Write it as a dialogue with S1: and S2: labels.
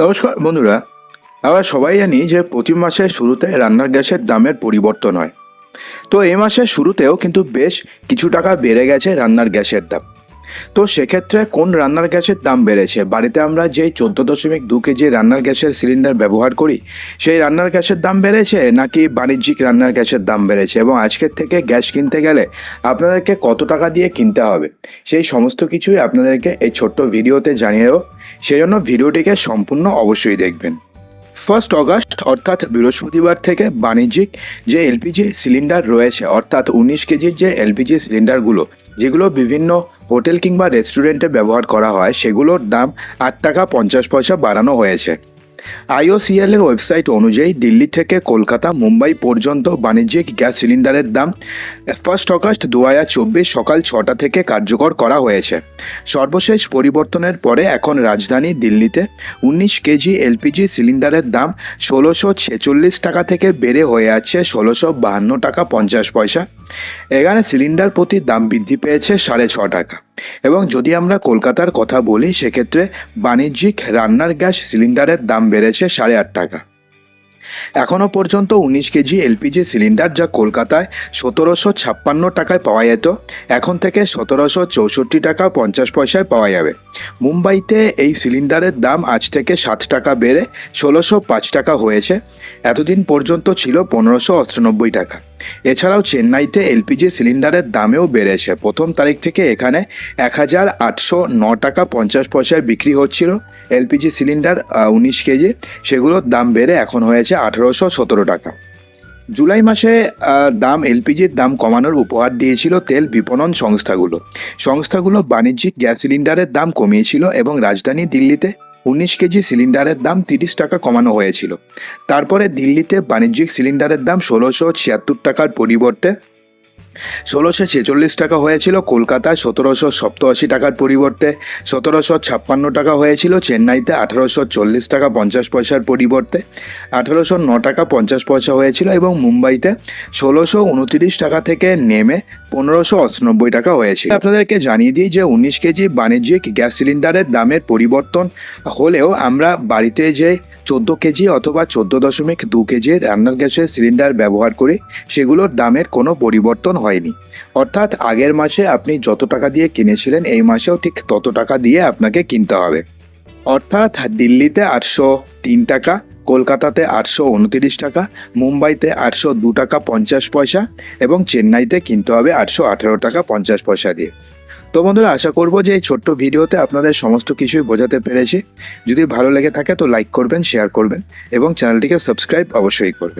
S1: নমস্কার, বন্ধুরা। আমরা সবাই জানি যে প্রতি মাসের শুরুতে রান্নার গ্যাসের দামের পরিবর্তন হয়। তো এই মাসের শুরুতেও কিন্তু বেশ কিছু টাকা বেড়ে গেছে রান্নার গ্যাসের দাম। তো সেক্ষেত্রে কোন রান্নার গ্যাসের দাম বেড়েছে? বাড়িতে আমরা যেই চোদ্দ দশমিক দু কেজি রান্নার গ্যাসের সিলিন্ডার ব্যবহার করি, সেই রান্নার গ্যাসের দাম বেড়েছে নাকি বাণিজ্যিক রান্নার গ্যাসের দাম বেড়েছে? এবং আজকের থেকে গ্যাস কিনতে গেলে আপনাদেরকে কত টাকা দিয়ে কিনতে হবে? সেই সমস্ত কিছুই আপনাদেরকে এই ছোট্ট ভিডিওতে জানিয়ে দেবো সেই জন্য ভিডিওটিকে সম্পূর্ণ অবশ্যই দেখবেন। ফার্স্ট অগাস্ট, অর্থাৎ বৃহস্পতিবার থেকে বাণিজ্যিক যে এলপিজি সিলিন্ডার রয়েছে, অর্থাৎ উনিশ কেজির যে এলপিজি সিলিন্ডারগুলো, যেগুলো বিভিন্ন হোটেল কিংবা রেস্টুরেন্টে ব্যবহার করা হয় সেগুলোর দাম আট টাকা পঞ্চাশ পয়সা বাড়ানো হয়েছে। আইওসিএল এর ওয়েবসাইট অনুযায়ী দিল্লি থেকে কলকাতা, মুম্বাই পর্যন্ত বাণিজ্যিক গ্যাস সিলিন্ডারের দাম ফার্স্ট অগাস্ট দু সকাল ছটা থেকে কার্যকর করা হয়েছে। সর্বশেষ পরিবর্তনের পরে এখন রাজধানী দিল্লিতে উনিশ কেজি এলপিজি সিলিন্ডারের দাম ষোলোশো ছেচল্লিশ টাকা থেকে বেড়ে হয়ে আছে ষোলোশো বাহান্ন টাকা পঞ্চাশ পয়সা। এখানে সিলিন্ডার প্রতি দাম বৃদ্ধি পেয়েছে সাড়ে ছ টাকা। এবং যদি আমরা কলকাতার কথা বলি, সেক্ষেত্রে বাণিজ্যিক রান্নার গ্যাস সিলিন্ডারের দাম বেড়েছে সাড়ে আট টাকা। এখনও পর্যন্ত উনিশ কেজি এলপিজি সিলিন্ডার যা কলকাতায় সতেরোশো ছাপ্পান্ন টাকায় পাওয়া যেত, এখন থেকে সতেরোশো চৌষট্টি টাকা পঞ্চাশ পয়সায় পাওয়া যাবে। মুম্বাইতে এই সিলিন্ডারের দাম আজ থেকে সাত টাকা বেড়ে ষোলোশো পাঁচ টাকা হয়েছে, এতদিন পর্যন্ত ছিল পনেরোশো অষ্টানব্বই টাকা। এছাড়াও চেন্নাইতে এলপিজি সিলিন্ডারের দামেও বেড়েছে। প্রথম তারিখ থেকে এখানে এক হাজার আটশো ন টাকা পঞ্চাশ পয়সায় বিক্রি হচ্ছিল। এলপিজি সিলিন্ডার উনিশ কেজি, সেগুলোর দাম বেড়ে এখন হয়েছে আঠেরোশো সতেরো টাকা। জুলাই মাসে দাম, এলপিজির দাম কমানোর উপহার দিয়েছিল তেল বিপণন সংস্থাগুলো। সংস্থাগুলো বাণিজ্যিক গ্যাস সিলিন্ডারের দাম কমিয়েছিল এবং রাজধানী দিল্লিতে উনিশ কেজি সিলিন্ডারের দাম তিরিশ টাকা কমানো হয়েছিল। তারপরে দিল্লিতে বাণিজ্যিক সিলিন্ডারের দাম ষোলোশো ছিয়াত্তর টাকার পরিবর্তে ষোলোশো ছেচল্লিশ টাকা হয়েছিল কলকাতায়, সতেরোশো সপ্তআশি টাকার পরিবর্তে, সতেরোশো ছাপ্পান্ন টাকা হয়েছিল চেন্নাইতে, আঠারোশো চল্লিশ টাকা পঞ্চাশ পয়সার পরিবর্তে, আঠারোশো ন টাকা পঞ্চাশ পয়সা হয়েছিল এবং মুম্বাইতে ষোলোশো উনতিরিশ টাকা থেকে নেমে পনেরোশো অষ্টানব্বই টাকা হয়েছিল। আপনাদেরকে জানিয়ে দিই যে উনিশ কেজি বাণিজ্যিক গ্যাস সিলিন্ডারের দামের পরিবর্তন হলেও আমরা বাড়িতে যে চোদ্দ কেজি অথবা চোদ্দ দশমিক দু কেজি রান্নার গ্যাসের সিলিন্ডার ব্যবহার করি, সেগুলোর দামের কোনো পরিবর্তন হয়নি। অর্থাৎ আগের মাসে আপনি যত টাকা দিয়ে কিনেছিলেন, এই মাসেও ঠিক তত টাকা দিয়ে আপনাকে কিনতে হবে। অর্থাৎ দিল্লিতে আটশো তিন টাকা, কলকাতাতে আটশো উনতিরিশ টাকা, মুম্বাইতে আটশো দু টাকা পঞ্চাশ পয়সা এবং চেন্নাইতে কিনতে হবে আটশো আঠেরো টাকা পঞ্চাশ পয়সা দিয়ে। তো বন্ধুরা, আশা করব যে এই ছোট্ট ভিডিওতে আপনাদের সমস্ত কিছুই বোঝাতে পেরেছি। যদি ভালো লেগে থাকে তো লাইক করবেন, শেয়ার করবেন এবং চ্যানেলটিকে সাবস্ক্রাইব অবশ্যই করবেন।